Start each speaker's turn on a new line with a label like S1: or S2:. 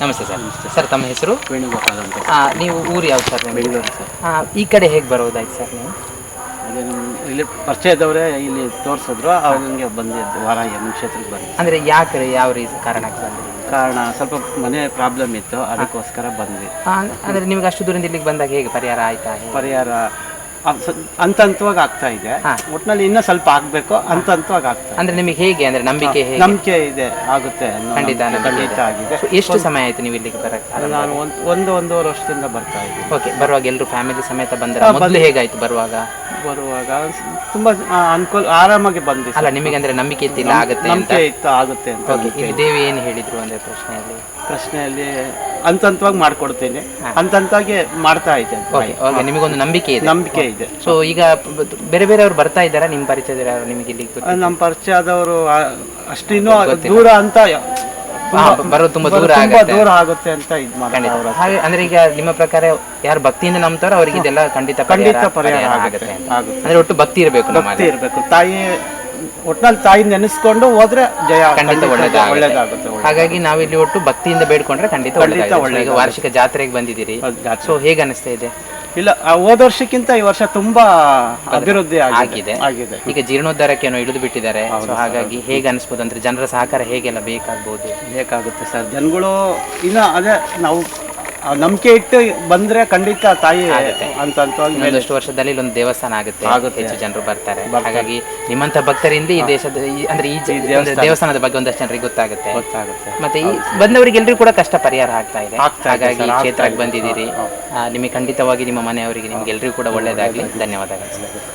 S1: ನಮಸ್ತೆ sir. Sir ತಮ್ಮ ಹೆಸರು?
S2: ವೇಣುಗೋಪಾಲ್ ಅಂತ.
S1: ನೀವು ಊರು ಯಾವ್ದು ಸರ್?
S2: ಬೆಂಗಳೂರು ಸರ್.
S1: ಈ ಕಡೆ ಹೇಗೆ ಬರೋದಾಯ್ತು ಸರ್ ನೀವು?
S2: ಅದೇ ನಮ್ಮ ಇಲ್ಲಿ ಪರಿಚಯದವರೇ ಇಲ್ಲಿ ತೋರಿಸಿದ್ರು ಅವ್ರಿಗೆ ಬಂದಿದ್ದು ವಾರ ನಮ್ಮ ಕ್ಷೇತ್ರಕ್ಕೆ ಬಂದಿದ್ದು.
S1: ಅಂದರೆ ಯಾಕೆ ಯಾವ ರೀತಿ ಕಾರಣಕ್ಕೆ ಬಂದ್ರಿ
S2: ಕಾರಣ ಸ್ವಲ್ಪ ಮನೆ ಪ್ರಾಬ್ಲಮ್ ಇತ್ತು ಅದಕ್ಕೋಸ್ಕರ ಬಂದ್ವಿ.
S1: ಅಂದರೆ ಅಂದ್ರೆ ನಿಮ್ಗೆ ಅಷ್ಟು ದೂರದಿಂದ ಇಲ್ಲಿಗೆ ಬಂದಾಗ ಹೇಗೆ ಪರಿಹಾರ ಆಯ್ತಾ?
S2: ಪರಿಹಾರ ಹಂತ ಹಂತವಾಗಿ ಆಗ್ತಾ ಇದೆ.
S1: ಹಾ.
S2: ಒಟ್ಟಿನಲ್ಲಿ ಇನ್ನೂ ಸ್ವಲ್ಪ ಆಗ್ಬೇಕು ಹಂತ ಹಂತವಾಗಿ ಆಗ್ತಾ ಇದೆ.
S1: ಅಂದ್ರೆ ನಿಮಗೆ ಹೇಗೆ ಅಂದ್ರೆ ನಂಬಿಕೆ ಹೇಗೆ?
S2: ನಂಬಿಕೆ ಇದೆ ಆಗುತ್ತೆ ಅನ್ನೋ
S1: ಖಂಡಿತ
S2: ನಂಬಿಕೆ
S1: ನಂಬಿಕೆ
S2: ಖಂಡಿತ
S1: ಇದೆ.
S2: ಆಗಿದೆ
S1: ಎಷ್ಟು ಸಮಯ ಆಯ್ತು ನೀವು ಇಲ್ಲಿಗೆ ಬರಕ್ಕೆ
S2: ನಾನು ಒಂದು ಒಂದು ಒಂದೂವರೆ ವರ್ಷದಿಂದ ಬರ್ತಾ ಇದ್ದೀನಿ.
S1: ಓಕೆ ಬರುವಾಗ ಎಲ್ಲರೂ ಫ್ಯಾಮಿಲಿ ಸಮೇತ ಬಂದ್ರೆ? ಮೊದಲು ಹೇಗಾಯ್ತು ಬರುವಾಗ?
S2: ಬರುವಾಗ ತುಂಬಾ ಅನುಕೂಲ ಆರಾಮಾಗಿ ಬಂದಿದೆ
S1: ಅಲ್ಲ ನಿಮಗೆ ಅಂದ್ರೆ ನಂಬಿಕೆ ಇತ್ತಿಲ್ಲ ಆಗುತ್ತೆ ಅಂತ?
S2: ನಂಬಿಕೆ ಇತ್ತು ಆಗುತ್ತೆ ಅಂತ
S1: ಓಕೆ ಇಲ್ಲಿ ದೇವಿ ಏನು ಹೇಳಿದ್ರು ಅಂದ್ರೆ ಪ್ರಶ್ನೆಯಲ್ಲಿ?
S2: ಪ್ರಶ್ನೆಯಲ್ಲಿ ಹಂತವಾಗಿ ಮಾಡ್ಕೊಡ್ತೇನೆ. ಹಂತ ಹಂತವಾಗಿ ಮಾಡ್ತಾ ಇದೆ
S1: ಓಕೆ ಓಕೆ ನಿಮಗೊಂದು ನಂಬಿಕೆ ಇದೆ.
S2: ನಂಬಿಕೆ ಇದೆ.
S1: ಸೊ ಈಗ ಬೇರೆ ಬೇರೆ ಅವ್ರು ಬರ್ತಾ ಇದ್ದಾರಾ? ನಿಮ್ಮ ಪರಿಚಯದ ನಿಮಗೆ ಇಲ್ಲಿ ಗೊತ್ತಿ-
S2: ನಮ್ಮ ಪರಿಚಯದವರು ಅಷ್ಟು ಇನ್ನೂ ದೂರ ಅಂತ
S1: ಬರೋ ಬರೋದು ತುಂಬಾ ದೂರ
S2: ತುಂಬಾ
S1: ಆಗುತ್ತೆ.
S2: ದೂರ ಆಗುತ್ತೆ ಅಂತ ಇದು ಮಾಡ್ತಾರೆ ಅವ್ರು.
S1: ಹಾಗೆ ಅಂದ್ರೆ ಈಗ ನಿಮ್ಮ ಪ್ರಕಾರ ಯಾರು ಭಕ್ತಿಯಿಂದ ನಂಬ್ತಾರೋ ಅವರಿಗೆ ಇದೆಲ್ಲ ಖಂಡಿತ
S2: ಖಂಡಿತ
S1: ಪರಿಹಾರ
S2: ಆಗುತ್ತೆ
S1: ಆಗುತ್ತೆ ಅಂತ.
S2: ಆಗುತ್ತೆ.
S1: ಅಂದ್ರೆ ಒಟ್ಟು ಭಕ್ತಿ ಇರಬೇಕು ನಮ್ಮ
S2: ಭಕ್ತಿ ಇರಬೇಕು. ತಾಯಿ ಒಟ್ನಲ್ಲಿ ತಾಯಿ ನೆನೆಸ್ಕೊಂಡು ಹೋದ್ರೆ ಜಯ
S1: ಖಂಡಿತ ಒಳ್ಳೇದಾಗುತ್ತೆ.
S2: ಒಳ್ಳೇದಾಗುತ್ತೆ ಒಳ್ಳೇದು.
S1: ಹಾಗಾಗಿ ನಾವಿಲ್ಲಿ ಒಟ್ಟು ಭಕ್ತಿಯಿಂದ ಬೇಡ್ಕೊಂಡ್ರೆ ಖಂಡಿತ ಒಳ್ಳೆ ಈಗ ವಾರ್ಷಿಕ ಜಾತ್ರೆಗೆ ಬಂದಿದ್ದೀರಿ.
S2: ಜಾತ್ರೆ.
S1: ಸೊ ಹೇಗೆ ಅನಿಸ್ತಾ ಇದೆ?
S2: ಇಲ್ಲ ಆ ಹೋದ ವರ್ಷಕ್ಕಿಂತ ಈ ವರ್ಷ ತುಂಬಾ ಅಭಿವೃದ್ಧಿ ಆಗಿದೆ.
S1: ಆಗಿದೆ.
S2: ಆಗಿದೆ.
S1: ಈಗ ಜೀರ್ಣೋದ್ಧಾರಕ್ಕೆ ಏನೋ ಇಳಿದು ಬಿಟ್ಟಿದ್ದಾರೆ. ಸೊ ಹಾಗಾಗಿ ಹೇಗೆ ಅನಿಸ್ಬೋದು ಅಂದ್ರೆ ಜನರ ಸಹಕಾರ ಹೇಗೆಲ್ಲ ಬೇಕಾಗ್ಬೋದು?
S2: ಬೇಕಾಗುತ್ತೆ ಸರ್. ಜನಗಳು ಇನ್ನ ಅದೇ ನಾವು ನಂಬಿಕೆ ಇಟ್ಟು ಬಂದ್ರೆ ಖಂಡಿತ ತಾಯಿ ಅಂತ
S1: ಇನ್ನೊಂದಷ್ಟು ವರ್ಷದಲ್ಲಿ ಇಲ್ಲೊಂದು ದೇವಸ್ಥಾನ ಆಗುತ್ತೆ.
S2: ಆಗುತ್ತೆ.
S1: ಹೆಚ್ಚು ಜನರು ಬರ್ತಾರೆ. ಹಾಗಾಗಿ ನಿಮ್ಮಂತ ಭಕ್ತರಿಂದ ಈ ದೇಶದ ಈ- ಅಂದ್ರೆ ಈ ಜ- ಒಂದು ದೇವಸ್ಥಾನದ ಬಗ್ಗೆ ಒಂದಷ್ಟು ಜನರಿಗೆ ಗೊತ್ತಾಗುತ್ತೆ.
S2: ಗೊತ್ತಾಗುತ್ತೆ.
S1: ಮತ್ತೆ ಈ ಬಂದವರಿಗೆಲ್ಲರಿಗೂ ಕೂಡ ಕಷ್ಟ ಪರಿಹಾರ ಆಗ್ತಾ ಇದೆ.
S2: ಆಗ್ತಾ ಇದೆ
S1: ಹಾಗಾಗಿ
S2: ಸರ್, ಆಗ್ತಾ
S1: ಕ್ಷೇತ್ರಕ್ಕೆ. ಬಂದಿದ್ದೀರಿ. ಆ, ನಿಮಗೆ ಖಂಡಿತವಾಗಿ ನಿಮ್ಮ ಮನೆಯವರಿಗೆ ನಿಮ್ಗೆ ಎಲ್ರಿಗೂ ಕೂಡ ಒಳ್ಳೇದಾಗಲಿ. ಧನ್ಯವಾದಗಳು.